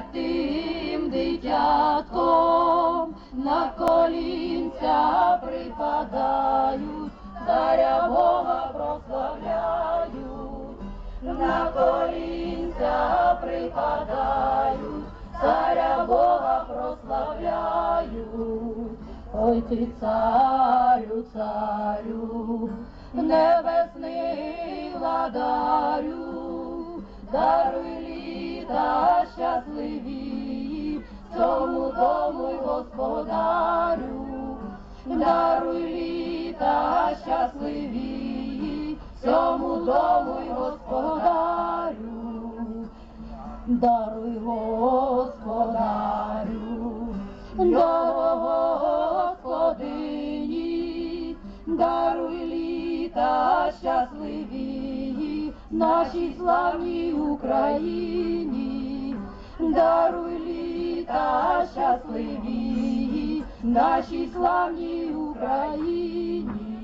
перед тим дитятком на колінця припадають, царя Бога прославляють, на колінця припадають, царя Бога прославляють. Ой ти царю, царю, небесний владарю, даруй літа щасливі, цьому дому й господарю, даруй літа щасливі, цьому дому й господарю, даруй господарю, господині, даруй літа щасливі, нашій славній Україні, даруй літа щасливі, нашій славній Україні.